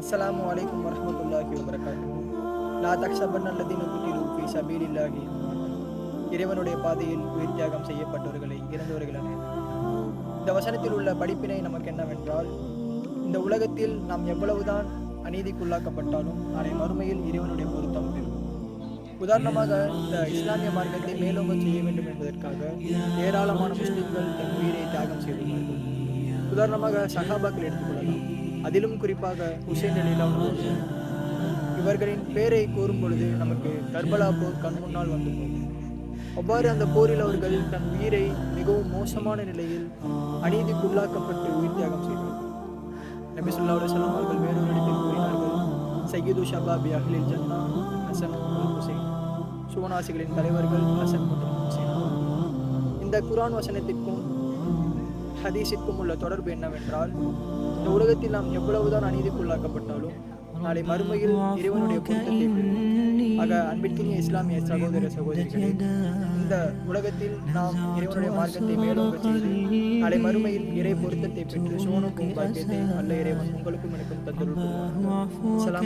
அஸ்ஸலாமு அலைக்கும் வரஹ்மத்துல்லாஹி வபரகாத்துஹு லா தக்ஷபன் அல்லதீன குத்திலு ஃபீ சபீலில்லாஹி இறைவனுடைய பாதையில் உயிர் தியாகம் செய்யப்பட்டவர்களை இறந்தவர்கள் என. இந்த வசனத்தில் உள்ள படிப்பினை நமக்கு என்னவென்றால் இந்த உலகத்தில் நாம் எவ்வளவுதான் அநீதிக்குள்ளாக்கப்பட்டாலும் நாளை மறுமையில் இறைவனுடைய பொருத்தம் பெறும். உதாரணமாக இந்த இஸ்லாமிய மார்க்கத்தை மேலோங்க செய்ய வேண்டும் என்பதற்காக ஏராளமான முஸ்லிம்கள் தன் உயிரை தியாகம் செய்துள்ளார்கள். உதாரணமாக சஹாபாக்கள் எடுத்துக்கொள்ளலாம் அதிலும் குறிப்பாக ஹுசைன் அலிலா இவர்களின் பேரை கூறும் பொழுது நமக்கு கர்பலா போர் கண் முன்னால் வந்து அவ்வாறு அந்த போரில் அவர்கள் தன் உயிரை மிகவும் மோசமான நிலையில் அநீதிக்குள்ளாக்கப்பட்டு உயிர் தியாகம் செய்தார்கள் நபி சொல்லா அலுவலாம் அவர்கள் வேறொரு இடத்தில் கூறினார்கள் சையீது ஷபாபி அகிலில் ஜன்னா ஹசன் ஹுசைன். சுவனாசிகளின் தலைவர்கள் ஹசன் மற்றும் ஹுசைன். இந்த குரான் வசனத்திற்கும் ஹதீஸிற்கும் உள்ள தொடர்பு என்னவென்றால் இந்த உலகத்தில் நாம் எவ்வளவுதான் அநீதிக்குள்ளாக்கப்பட்டாலும் நாளை மறுமையில் இறைவனுடைய பொருத்தத்தை ஆக அன்பிற்கினிய இஸ்லாமிய சகோதர சகோதரிகளே இந்த உலகத்தில் நாம் இறைவனுடைய மார்க்கத்தை மேலோங்க செய்து நாளை மறுமையில் இறை பொருத்தத்தை பெற்று சோனுக்கும் பாக்கியத்தை அல்ல இறைவன் உங்களுக்கும் எனக்கும் தந்துள்ளார்